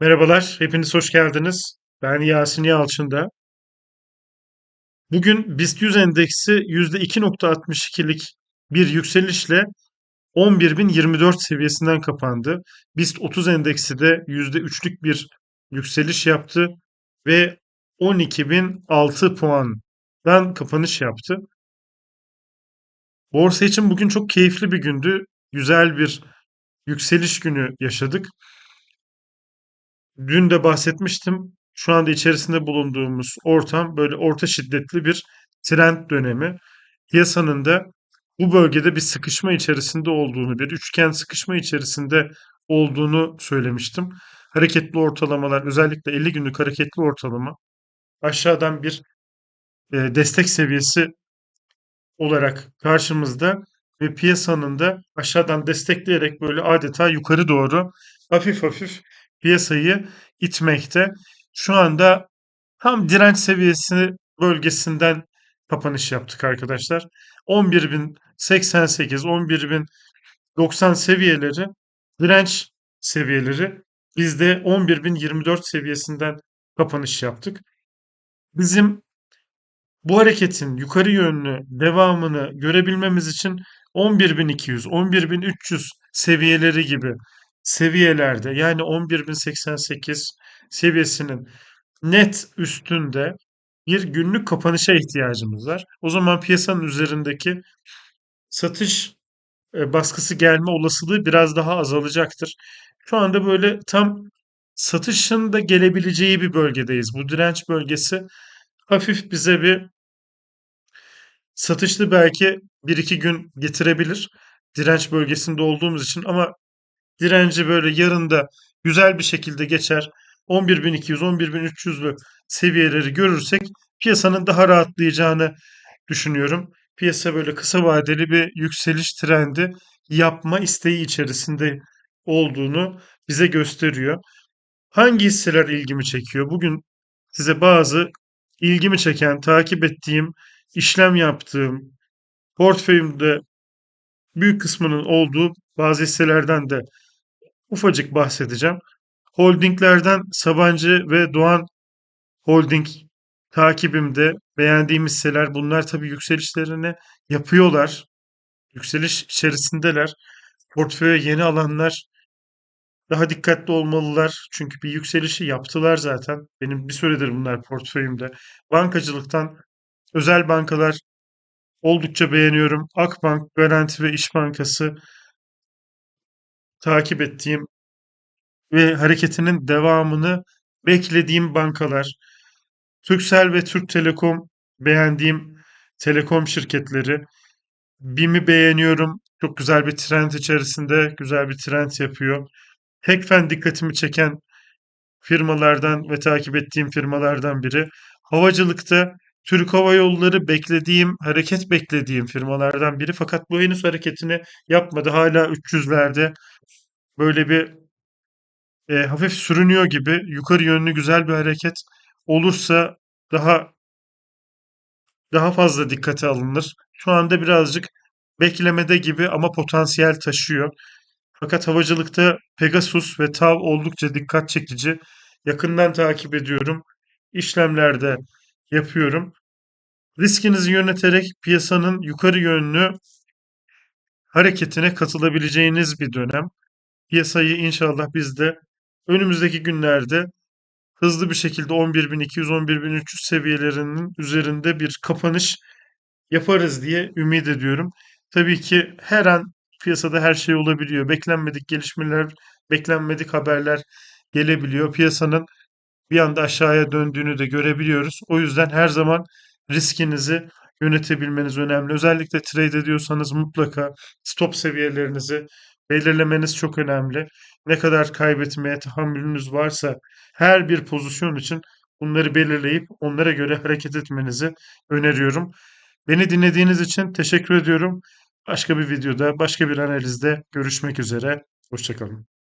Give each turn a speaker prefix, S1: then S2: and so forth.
S1: Merhabalar, hepiniz hoş geldiniz. Ben Yasin Yalçın'da. Bugün BIST 100 endeksi %2.62'lik bir yükselişle 11.024 seviyesinden kapandı. BIST 30 endeksi de %3'lük bir yükseliş yaptı ve 12.006 puandan kapanış yaptı. Borsa için bugün çok keyifli bir gündü. Güzel bir yükseliş günü yaşadık. Dün de bahsetmiştim. Şu anda içerisinde bulunduğumuz ortam böyle orta şiddetli bir trend dönemi. Piyasanın da bu bölgede bir sıkışma içerisinde olduğunu, bir üçgen sıkışma içerisinde olduğunu söylemiştim. Hareketli ortalamalar, özellikle 50 günlük hareketli ortalama aşağıdan bir e, destek seviyesi olarak karşımızda ve piyasanın da aşağıdan destekleyerek böyle adeta yukarı doğru hafif hafif piyasayı itmekte. Şu anda tam direnç seviyesi bölgesinden kapanış yaptık arkadaşlar. 11.088, 11.090 seviyeleri direnç seviyeleri. Biz de 11.024 seviyesinden kapanış yaptık. Bizim bu hareketin yukarı yönlü devamını görebilmemiz için 11.200, 11.300 seviyeleri gibi seviyelerde yani 11.088 seviyesinin net üstünde bir günlük kapanışa ihtiyacımız var. O zaman piyasanın üzerindeki satış e, baskısı gelme olasılığı biraz daha azalacaktır. Şu anda böyle tam satışın da gelebileceği bir bölgedeyiz. Bu direnç bölgesi hafif bize bir satışlı belki bir iki gün getirebilir. Direnç bölgesinde olduğumuz için ama direnci böyle yarın da güzel bir şekilde geçer. 11.200, 11.300'lü seviyeleri görürsek piyasanın daha rahatlayacağını düşünüyorum. Piyasa böyle kısa vadeli bir yükseliş trendi yapma isteği içerisinde olduğunu bize gösteriyor. Hangi hisseler ilgimi çekiyor? Bugün size bazı ilgimi çeken, takip ettiğim, işlem yaptığım, portföyümde büyük kısmının olduğu bazı hisselerden de ufacık bahsedeceğim. Holdinglerden Sabancı ve Doğan Holding takibimde beğendiğim hisseler. Bunlar tabii yükselişlerini yapıyorlar. Yükseliş içerisindeler. Portföye yeni alanlar daha dikkatli olmalılar. Çünkü bir yükselişi yaptılar zaten. Benim bir süredir bunlar portföyümde. Bankacılıktan özel bankalar oldukça beğeniyorum. Akbank, Garanti ve İş Bankası takip ettiğim ve hareketinin devamını beklediğim bankalar. Turkcell ve Türk Telekom beğendiğim telekom şirketleri. BİM'i beğeniyorum. Çok güzel bir trend içerisinde, güzel bir trend yapıyor. Tekfen dikkatimi çeken firmalardan ve takip ettiğim firmalardan biri. Havacılıkta Türk Hava Yolları beklediğim, hareket beklediğim firmalardan biri. Fakat bu henüz hareketini yapmadı. Hala 300'lerde böyle bir e, hafif sürünüyor gibi. Yukarı yönlü güzel bir hareket olursa daha daha fazla dikkate alınır. Şu anda birazcık beklemede gibi ama potansiyel taşıyor. Fakat havacılıkta Pegasus ve TAV oldukça dikkat çekici. Yakından takip ediyorum. İşlemlerde yapıyorum. Riskinizi yöneterek piyasanın yukarı yönlü hareketine katılabileceğiniz bir dönem. Piyasayı inşallah biz de önümüzdeki günlerde hızlı bir şekilde 11.200-11.300 seviyelerinin üzerinde bir kapanış yaparız diye ümit ediyorum. Tabii ki her an piyasada her şey olabiliyor. Beklenmedik gelişmeler, beklenmedik haberler gelebiliyor. Piyasanın bir anda aşağıya döndüğünü de görebiliyoruz. O yüzden her zaman riskinizi yönetebilmeniz önemli. Özellikle trade ediyorsanız mutlaka stop seviyelerinizi belirlemeniz çok önemli. Ne kadar kaybetmeye tahammülünüz varsa her bir pozisyon için bunları belirleyip onlara göre hareket etmenizi öneriyorum. Beni dinlediğiniz için teşekkür ediyorum. Başka bir videoda, başka bir analizde görüşmek üzere. Hoşçakalın.